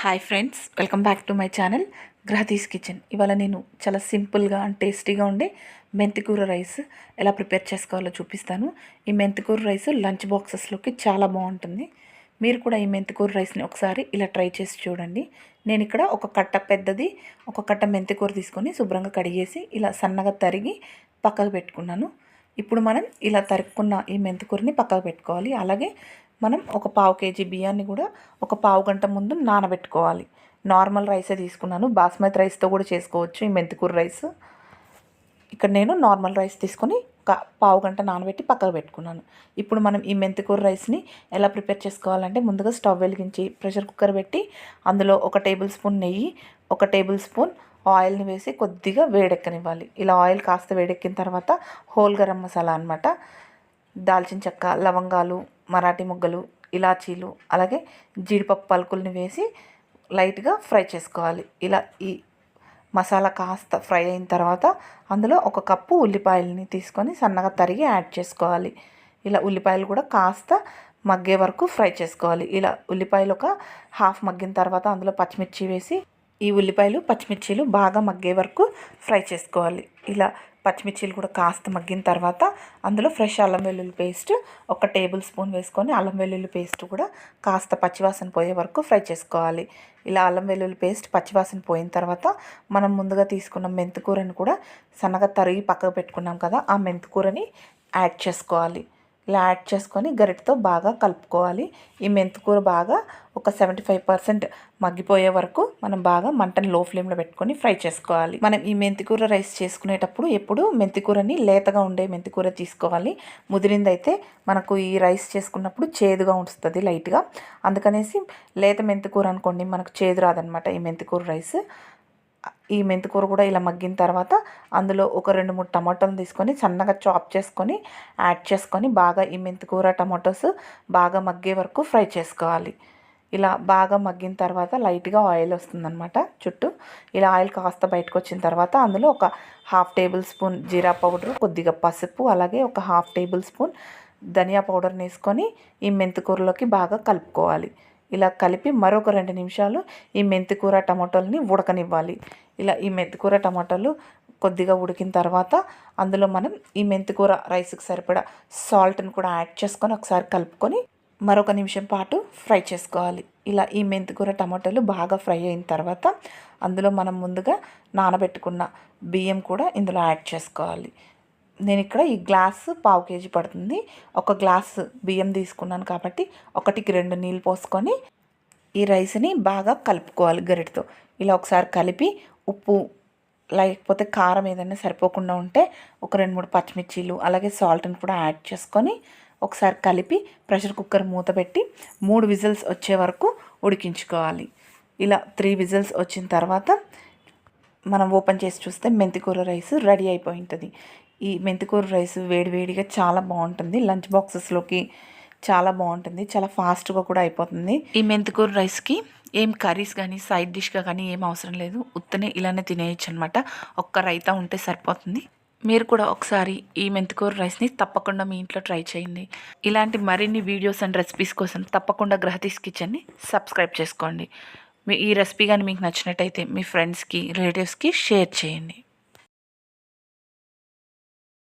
Hi friends welcome back to my channel Grahathi's kitchen ఇవాళ నేను చాలా సింపుల్గా అండ్ టేస్టీగా ఉండే మెంతికూర రైస్ ఎలా ప్రిపేర్ చేసుకోవాలో చూపిస్తాను. ఈ మెంతికూర రైస్ లంచ్ బాక్సెస్లోకి చాలా బాగుంటుంది. మీరు కూడా ఈ మెంతికూర రైస్ని ఒకసారి ఇలా ట్రై చేసి చూడండి. నేను ఇక్కడ ఒక కట్ట పెద్దది ఒక కట్ట మెంతికూర తీసుకొని శుభ్రంగా కడిగేసి ఇలా సన్నగా తరిగి పక్కకు పెట్టుకున్నాను. ఇప్పుడు మనం ఇలా తరుక్కున్న ఈ మెంతికూరని పక్కకు పెట్టుకోవాలి. అలాగే మనం ఒక పావు కేజీ బియ్యాన్ని కూడా ఒక పావు గంట ముందు నానబెట్టుకోవాలి. నార్మల్ రైసే తీసుకున్నాను. బాస్మతి రైస్తో కూడా చేసుకోవచ్చు. ఈ మెంతికూర రైస్. ఇక్కడ నేను నార్మల్ రైస్ తీసుకొని ఒక పావు గంట నానబెట్టి పక్కకు పెట్టుకున్నాను. ఇప్పుడు మనం ఈ మెంతికూర రైస్ని ఎలా ప్రిపేర్ చేసుకోవాలంటే ముందుగా స్టవ్ వెలిగించి ప్రెషర్ కుక్కర్ పెట్టి అందులో ఒక టేబుల్ స్పూన్ నెయ్యి ఒక టేబుల్ స్పూన్ ఆయిల్ని వేసి కొద్దిగా వేడెక్కనివ్వాలి. ఇలా ఆయిల్ కాస్త వేడెక్కిన తర్వాత హోల్ గరం మసాలా అనమాట దాల్చిన చెక్క లవంగాలు మరాఠీ ముగ్గలు ఇలాచీలు అలాగే జీడిపప్పు పలుకుల్ని వేసి లైట్గా ఫ్రై చేసుకోవాలి. ఇలా ఈ మసాలా కాస్త ఫ్రై అయిన తర్వాత అందులో ఒక కప్పు ఉల్లిపాయలని తీసుకొని సన్నగా తరిగి యాడ్ చేసుకోవాలి. ఇలా ఉల్లిపాయలు కూడా కాస్త మగ్గే వరకు ఫ్రై చేసుకోవాలి. ఇలా ఉల్లిపాయలు ఒక హాఫ్ మగ్గిన తర్వాత అందులో పచ్చిమిర్చి వేసి ఈ ఉల్లిపాయలు పచ్చిమిర్చీలు బాగా మగ్గే వరకు ఫ్రై చేసుకోవాలి. ఇలా పచ్చిమిర్చీలు కూడా కాస్త మగ్గిన తర్వాత అందులో ఫ్రెష్ అల్లం వెల్లుల్లి పేస్ట్ ఒక టేబుల్ స్పూన్ వేసుకొని అల్లం వెల్లుల్లి పేస్ట్ కూడా కాస్త పచ్చివాసన పోయే వరకు ఫ్రై చేసుకోవాలి. ఇలా అల్లం వెల్లుల్లి పేస్ట్ పచ్చివాసన పోయిన తర్వాత మనం ముందుగా తీసుకున్న మెంతికూరని కూడా సన్నగా తరిగి పక్కకు పెట్టుకున్నాం కదా ఆ మెంతికూరని యాడ్ చేసుకోవాలి. ఇలా యాడ్ చేసుకొని గరిటతో బాగా కలుపుకోవాలి. ఈ మెంతికూర బాగా ఒక సెవెంటీ ఫైవ్ పర్సెంట్ మగ్గిపోయే వరకు మనం బాగా మంటని లో ఫ్లేమ్లో పెట్టుకొని ఫ్రై చేసుకోవాలి. మనం ఈ మెంతికూర రైస్ చేసుకునేటప్పుడు ఎప్పుడు మెంతికూరని లేతగా ఉండే మెంతికూర తీసుకోవాలి. ముదిరిందైతే మనకు ఈ రైస్ చేసుకున్నప్పుడు చేదుగా ఉంటుంది లైట్గా. అందుకనేసి లేత మెంతికూర అనుకోండి మనకు చేదు రాదనమాట ఈ మెంతికూర రైస్. ఈ మెంతికూర కూడా ఇలా మగ్గిన తర్వాత అందులో ఒక రెండు మూడు టమాటోలు తీసుకొని సన్నగా చాప్ చేసుకొని యాడ్ చేసుకొని బాగా ఈ మెంతికూర టమాటోస్ బాగా మగ్గే వరకు ఫ్రై చేసుకోవాలి. ఇలా బాగా మగ్గిన తర్వాత లైట్గా ఆయిల్ వస్తుందన్నమాట చుట్టూ. ఇలా ఆయిల్ కాస్త బయటకు వచ్చిన తర్వాత అందులో ఒక హాఫ్ టేబుల్ స్పూన్ జీరా పౌడర్ కొద్దిగా పసుపు అలాగే ఒక హాఫ్ టేబుల్ స్పూన్ ధనియా పౌడర్ని వేసుకొని ఈ మెంతికూరలోకి బాగా కలుపుకోవాలి. ఇలా కలిపి మరొక రెండు నిమిషాలు ఈ మెంతికూర టమాటోలని ఉడకనివ్వాలి. ఇలా ఈ మెంతికూర టమాటాలు కొద్దిగా ఉడికిన తర్వాత అందులో మనం ఈ మెంతికూర రైస్కి సరిపడా సాల్ట్ని కూడా యాడ్ చేసుకొని ఒకసారి కలుపుకొని మరొక నిమిషం పాటు ఫ్రై చేసుకోవాలి. ఇలా ఈ మెంతికూర టమాటాలు బాగా ఫ్రై అయిన తర్వాత అందులో మనం ముందుగా నానబెట్టుకున్న బియ్యం కూడా ఇందులో యాడ్ చేసుకోవాలి. నేను ఇక్కడ ఈ గ్లాస్ పావు కేజీ పడుతుంది. ఒక గ్లాస్ బియ్యం తీసుకున్నాను కాబట్టి ఒకటికి రెండు నీళ్ళు పోసుకొని ఈ రైస్ని బాగా కలుపుకోవాలి గరిటతో. ఇలా ఒకసారి కలిపి ఉప్పు లేకపోతే కారం ఏదైనా సరిపోకుండా ఉంటే ఒక రెండు మూడు పచ్చిమిర్చీలు అలాగే సాల్ట్ని కూడా యాడ్ చేసుకొని ఒకసారి కలిపి ప్రెషర్ కుక్కర్ మూత పెట్టి మూడు విజిల్స్ వచ్చే వరకు ఉడికించుకోవాలి. ఇలా త్రీ విజిల్స్ వచ్చిన తర్వాత మనం ఓపెన్ చేసి చూస్తే మెంతికూర రైస్ రెడీ అయిపోయి ఉంటుంది. ఈ మెంతికూర రైస్ వేడివేడిగా చాలా బాగుంటుంది. లంచ్ బాక్సెస్లోకి చాలా బాగుంటుంది. చాలా ఫాస్ట్గా కూడా అయిపోతుంది. ఈ మెంతికూర రైస్కి ఏం కర్రీస్ కానీ సైడ్ డిష్గా కానీ ఏం అవసరం లేదు. ఉత్తనే ఇలానే తినేయచ్చు అనమాట ఒక్క రైతా ఉంటే సరిపోతుంది. మీరు కూడా ఒకసారి ఈ మెంతికూర రైస్ని తప్పకుండా మీ ఇంట్లో ట్రై చేయండి. ఇలాంటి మరిన్ని వీడియోస్ అండ్ రెసిపీస్ కోసం తప్పకుండా గ్రహతీస్ కిచెన్ని సబ్స్క్రైబ్ చేసుకోండి. మీ ఈ రెసిపీ కానీ మీకు నచ్చినట్టయితే మీ ఫ్రెండ్స్కి రిలేటివ్స్కి షేర్ చేయండి.